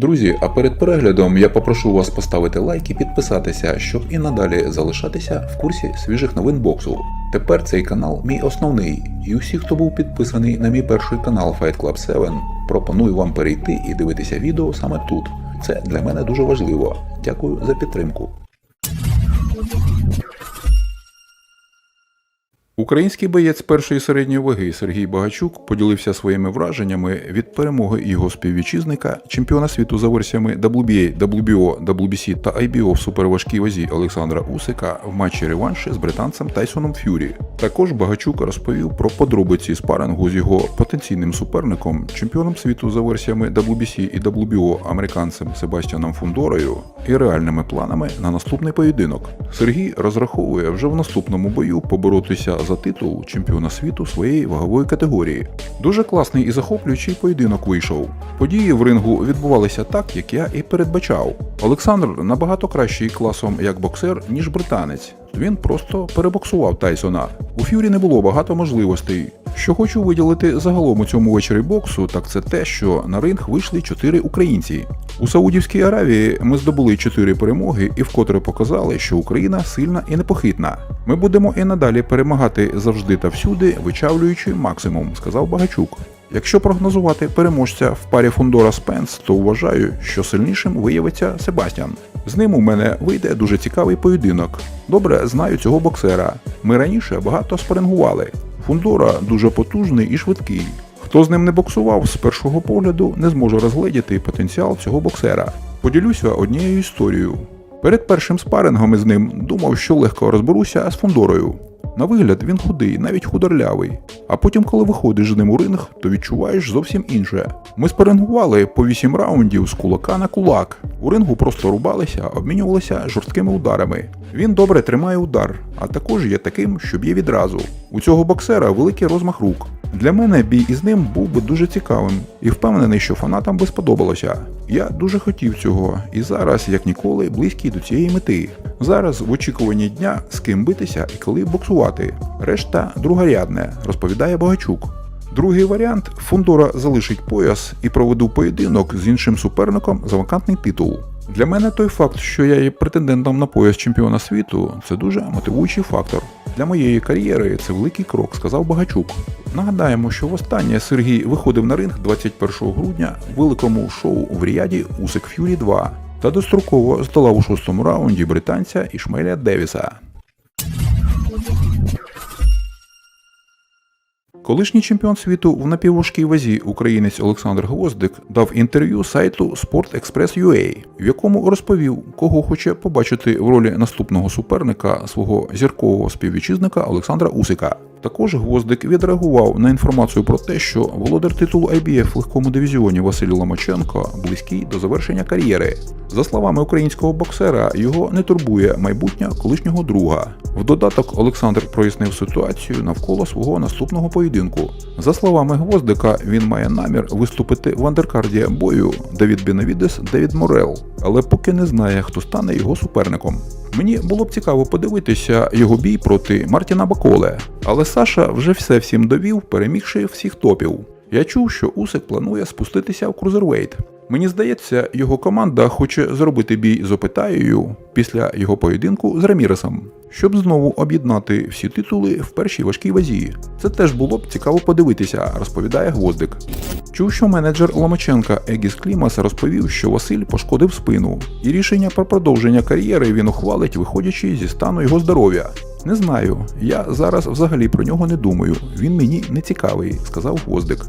Друзі, а перед переглядом я попрошу вас поставити лайк і підписатися, щоб і надалі залишатися в курсі свіжих новин боксу. Тепер цей канал мій основний, і усі, хто був підписаний на мій перший канал Fight Club 7, пропоную вам перейти і дивитися відео саме тут. Це для мене дуже важливо. Дякую за підтримку. Український боєць першої середньої ваги Сергій Багачук поділився своїми враженнями від перемоги його співвітчизника, чемпіона світу за версіями WBA, WBO, WBC та IBO в суперважкій вазі Олександра Усика в матчі реванші з британцем Тайсоном Ф'юрі. Також Багачук розповів про подробиці спарингу з його потенційним суперником, чемпіоном світу за версіями WBC і WBO американцем Себастьяном Фундорою і реальними планами на наступний поєдинок. Сергій розраховує вже в наступному бою поборотися за титул чемпіона світу своєї вагової категорії. Дуже класний і захоплюючий поєдинок вийшов. Події в рингу відбувалися так, як я і передбачав. Олександр набагато кращий класом як боксер, ніж британець. Він просто перебоксував Тайсона. У Ф'юрі не було багато можливостей. Що хочу виділити загалом у цьому вечорі боксу, так це те, що на ринг вийшли чотири українці. У Саудівській Аравії ми здобули чотири перемоги і вкотре показали, що Україна сильна і непохитна. Ми будемо і надалі перемагати завжди та всюди, вичавлюючи максимум, сказав Багачук. Якщо прогнозувати переможця в парі Фундора Спенс, то вважаю, що сильнішим виявиться Себастьян. З ним у мене вийде дуже цікавий поєдинок. Добре знаю цього боксера. Ми раніше багато спарингували. Фундора дуже потужний і швидкий. Хто з ним не боксував з першого погляду, не зможе розгледіти потенціал цього боксера. Поділюся однією історією. Перед першим спарингом із ним думав, що легко розберуся з Фундорою. На вигляд він худий, навіть худорлявий. А потім, коли виходиш з ним у ринг, то відчуваєш зовсім інше. Ми спарингували по 8 раундів з кулака на кулак. У рингу просто рубалися, обмінювалися жорсткими ударами. Він добре тримає удар, а також є таким, що б'є відразу. У цього боксера великий розмах рук. Для мене бій із ним був би дуже цікавим і впевнений, що фанатам би сподобалося. Я дуже хотів цього, і зараз, як ніколи, близький до цієї мети. Зараз в очікуванні дня з ким битися і коли боксувати. Решта другорядне, розповідає Богачук. Другий варіант Фундора залишить пояс і проведу поєдинок з іншим суперником за вакантний титул. Для мене той факт, що я є претендентом на пояс чемпіона світу, це дуже мотивуючий фактор. Для моєї кар'єри це великий крок, сказав Багачук. Нагадаємо, що востаннє Сергій виходив на ринг 21 грудня в великому шоу в Ріаді Усик Ф'юрі 2 та достроково здолав у шостому раунді британця Ішмеля Девіса. Колишній чемпіон світу в напівважкій вазі українець Олександр Гвоздик дав інтерв'ю сайту SportExpress.ua, в якому розповів, кого хоче побачити в ролі наступного суперника свого зіркового співвітчизника Олександра Усика. Також Гвоздик відреагував на інформацію про те, що володар титулу IBF в легкому дивізіоні Василь Ломаченко близький до завершення кар'єри. За словами українського боксера, його не турбує майбутнє колишнього друга. В додаток Олександр прояснив ситуацію навколо свого наступного поєдинку. За словами Гвоздика, він має намір виступити в андеркарді бою Давід Бенавідес Девід Морел, але поки не знає, хто стане його суперником. Мені було б цікаво подивитися його бій проти Мартіна Баколе, але Саша вже все всім довів, перемігши всіх топів. Я чув, що Усик планує спуститися в крузервейт. Мені здається, його команда хоче зробити бій з Опитаєю після його поєдинку з Раміресом, щоб знову об'єднати всі титули в першій важкій вазі. Це теж було б цікаво подивитися, розповідає Гвоздик. Чув, що менеджер Ломаченка Егіс Клімас розповів, що Василь пошкодив спину, і рішення про продовження кар'єри він ухвалить, виходячи зі стану його здоров'я. Не знаю, я зараз взагалі про нього не думаю. Він мені не цікавий, сказав Гвоздик.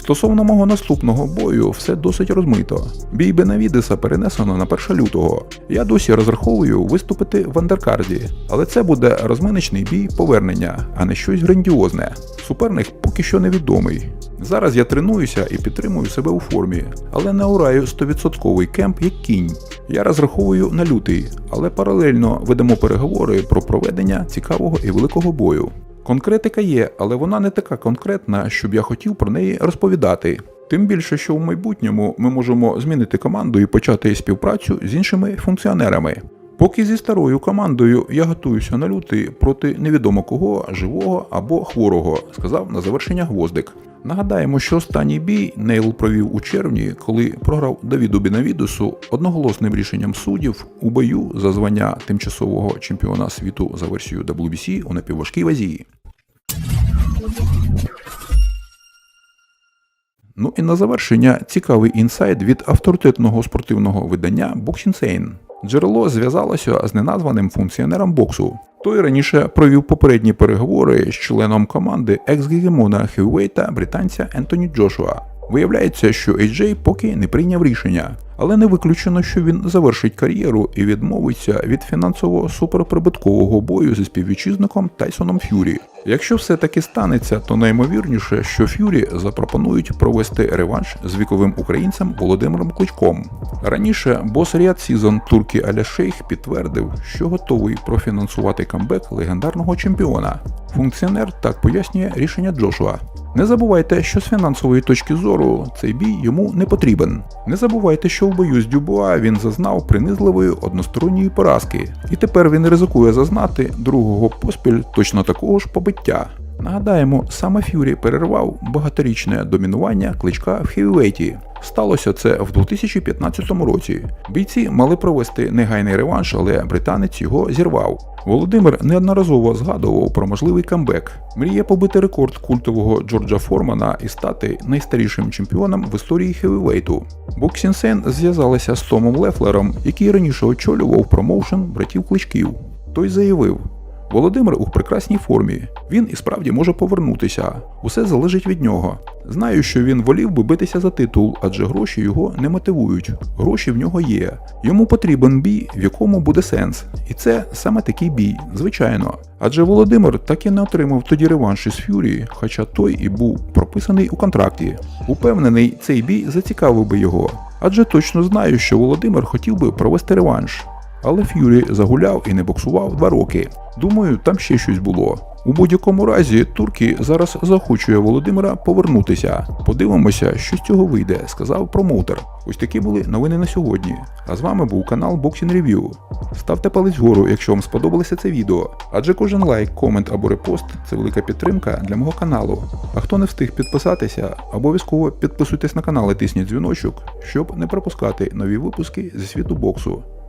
Стосовно мого наступного бою, все досить розмито. Бій Бенавідеса перенесено на 1 лютого. Я досі розраховую виступити в андеркарді, але це буде розминочний бій повернення, а не щось грандіозне. Суперник поки що невідомий. Зараз я тренуюся і підтримую себе у формі, але не ураю 100% кемп як кінь. Я розраховую на лютий, але паралельно ведемо переговори про проведення цікавого і великого бою. Конкретика є, але вона не така конкретна, щоб я хотів про неї розповідати. Тим більше, що в майбутньому ми можемо змінити команду і почати співпрацю з іншими функціонерами. Поки зі старою командою я готуюся на лютий проти невідомо кого, живого або хворого, сказав на завершення гвоздик. Нагадаємо, що останній бій Нейл провів у червні, коли програв Давіду Бінавідусу одноголосним рішенням суддів у бою за звання тимчасового чемпіона світу за версією WBC у напівважкій вазі. Ну і на завершення цікавий інсайт від авторитетного спортивного видання Boxing Джерело зв'язалося з неназваним функціонером боксу. Той раніше провів попередні переговори з членом команди екс-гегемона хеввейта британця Ентоні Джошуа. Виявляється, що AJ поки не прийняв рішення, але не виключено, що він завершить кар'єру і відмовиться від фінансово суперприбуткового бою зі співвітчизником Тайсоном Ф'юрі. Якщо все таки станеться, то наймовірніше, що Ф'юрі запропонують провести реванш з віковим українцем Володимиром Кличком. Раніше бос Ріад Сізон Туркі Аля Шейх підтвердив, що готовий профінансувати камбек легендарного чемпіона. Функціонер так пояснює рішення Джошуа. Не забувайте, що з фінансової точки зору цей бій йому не потрібен. Не забувайте, що в бою з Дюбуа він зазнав принизливої односторонньої поразки, і тепер він ризикує зазнати другого поспіль точно такого ж побиття. Нагадаємо, саме Ф'юрі перервав багаторічне домінування кличка в хевівейті. Сталося це в 2015 році. Бійці мали провести негайний реванш, але британець його зірвав. Володимир неодноразово згадував про можливий камбек. Мріє побити рекорд культового Джорджа Формана і стати найстарішим чемпіоном в історії хевівейту. Боксінсен зв'язалася з Томом Лефлером, який раніше очолював промоушен братів кличків. Той заявив. Володимир у прекрасній формі. Він і справді може повернутися. Усе залежить від нього. Знаю, що він волів би битися за титул, адже гроші його не мотивують. Гроші в нього є. Йому потрібен бій, в якому буде сенс. І це саме такий бій, звичайно. Адже Володимир так і не отримав тоді реванш із Ф'юрі, хоча той і був прописаний у контракті. Упевнений, цей бій зацікавив би його. Адже точно знаю, що Володимир хотів би провести реванш. Але Ф'юрі загуляв і не боксував два роки. Думаю, там ще щось було. У будь-якому разі турки зараз захочує Володимира повернутися. Подивимося, що з цього вийде, сказав промоутер. Ось такі були новини на сьогодні. А з вами був канал Boxing Review. Ставте палець вгору, якщо вам сподобалося це відео. Адже кожен лайк, комент або репост це велика підтримка для мого каналу. А хто не встиг підписатися, обов'язково підписуйтесь на канал і тисніть дзвіночок, щоб не пропускати нові випуски зі світу боксу.